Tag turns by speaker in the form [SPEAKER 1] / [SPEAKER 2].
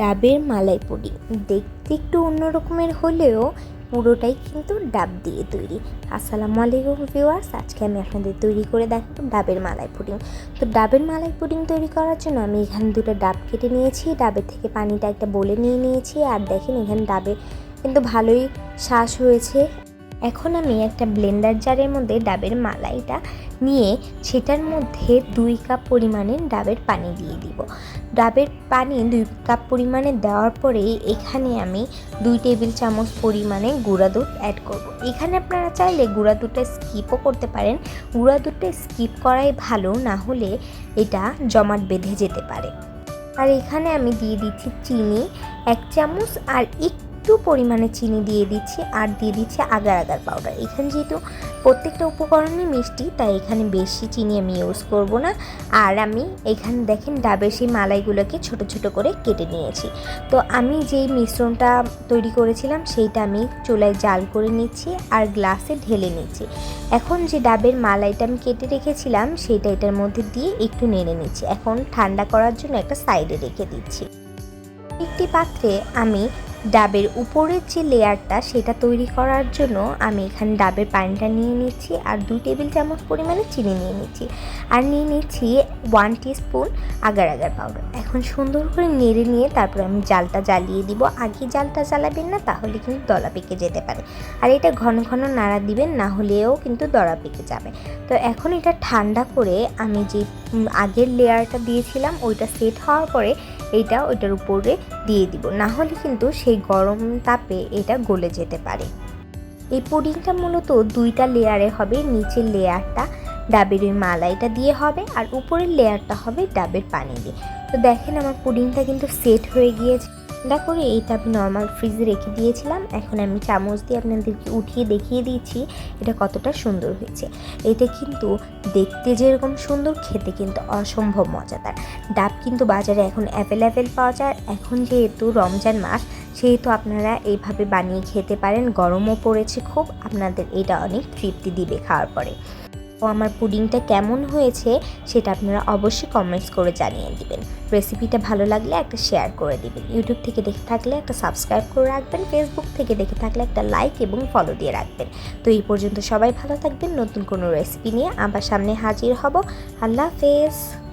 [SPEAKER 1] ডাবের মালাই পুডিং দেখতে একটু অন্যরকমের হলেও পুরোটাই কিন্তু ডাব দিয়ে তৈরি। আসসালামু আলাইকুম ভিউয়ার্স, আজকে আমি আপনাদের তৈরি করে দেখাবো ডাবের মালাই পুডিং তো ডাবের মালাই পুডিং তৈরি করার জন্য আমি এখানে দুটো ডাব কেটে নিয়েছি। ডাবের থেকে পানিটা একটা বলে নিয়ে নিয়েছি। আর দেখেন এখানে ডাবে কিন্তু ভালোই শ্বাস হয়েছে। এখন আমি একটা ব্লেন্ডার জারের মধ্যে ডাবের মালাইটা নিয়ে সেটার মধ্যে দুই কাপ পরিমাণের ডাবের পানি দিয়ে দিব। ডাবের পানি দুই কাপ পরিমাণে দেওয়ার পরে এখানে আমি দুই টেবিল চামচ পরিমাণে গুঁড়া দুধ অ্যাড করব। এখানে আপনারা চাইলে গুঁড়া দুধটা স্কিপও করতে পারেন। গুঁড়া দুধটা স্কিপ করাই ভালো, না হলে এটা জমাট বেঁধে যেতে পারে। আর এখানে আমি দিয়ে দিচ্ছি চিনি এক চামচ আর একটু পরিমাণে চিনি দিয়ে দিচ্ছি আর দিয়ে দিচ্ছি আগার আগার পাউডার এখানে যেহেতু প্রত্যেকটা উপকরণই মিষ্টি, তাই এখানে বেশি চিনি আমি ইউজ করব না। আর আমি এখানে দেখেন ডাবের সেই মালাইগুলোকে ছোট ছোট করে কেটে নিয়েছি। তো আমি যেই মিশ্রণটা তৈরি করেছিলাম, সেইটা আমি চুলায় জাল করে নিচ্ছি আর গ্লাসে ঢেলে নিচ্ছি। এখন যে ডাবের মালাইটা আমি কেটে রেখেছিলাম, সেইটা এটার মধ্যে দিয়ে একটু নেড়ে নিচ্ছি। এখন ঠান্ডা করার জন্য একটা সাইডে রেখে দিচ্ছি। একটি পাত্রে আমি ডাবের উপরের যে লেয়ারটা সেটা তৈরি করার জন্য আমি এখানে ডাবের পানিটা নিয়ে নিচ্ছি আর দুই টেবিল চামচ পরিমাণে চিনি নিয়ে নিচ্ছি। আর নিয়ে নিচ্ছি one spoon agar agar powder এখন সুন্দর করে নেড়ে নিয়ে তারপর আমি জালটা জ্বালিয়ে দিব। আগে জালটা জ্বালাবেন না, তাহলে কিন্তু দলা পেকে যেতে পারে। আর এটা ঘন ঘন নাড়া দিবেন, না হলেও কিন্তু দলা পেকে যাবে। তো এখন এটা ঠান্ডা করে আমি যে আগের লেয়ারটা দিয়েছিলাম, ওইটা সেট হওয়ার পরে এইটা ওইটার উপরে দিয়ে দিব। না হলে কিন্তু সেই গরম তাপে এটা গলে যেতে পারে। এই পুডিংটা মূলত দুইটা লেয়ারে হবে, নিচের লেয়ারটা ডাবের ওই মালাইটা দিয়ে হবে আর উপরের লেয়ারটা হবে ডাবের পানি দিয়ে। তো দেখেন আমার পুডিংটা কিন্তু সেট হয়ে গিয়েছে। ঠান্ডা করে এইটা আমি নর্মাল ফ্রিজে রেখে দিয়েছিলাম। এখন আমি চামচ দিয়ে আপনাদেরকে উঠিয়ে দেখিয়ে দিচ্ছি এটা কতটা সুন্দর হয়েছে। এটা কিন্তু দেখতে যেরকম সুন্দর, খেতে কিন্তু অসম্ভব মজাদার। ডাব কিন্তু বাজারে এখন অ্যাভেলেবেল পাওয়া যায়। এখন যেহেতু রমজান মাস সেহেতু আপনারা এইভাবে বানিয়ে খেতে পারেন, গরমও পড়েছে খুব, আপনাদের এটা অনেক তৃপ্তি দিবে খাওয়ার পরে। তো আমার পুডিংটা কেমন হয়েছে সেটা আপনারা অবশ্যই কমেন্টস করে জানিয়ে দিবেন। রেসিপিটা ভালো লাগলে একটা শেয়ার করে দিবেন। ইউটিউব থেকে দেখে থাকলে একটা সাবস্ক্রাইব করে রাখবেন। ফেসবুক থেকে দেখে থাকলে একটা লাইক এবং ফলো দিয়ে রাখবেন। তো এই পর্যন্ত সবাই ভালো থাকবেন। নতুন কোনো রেসিপি নিয়ে আবার সামনে হাজির হব। আল্লাহ হাফেজ।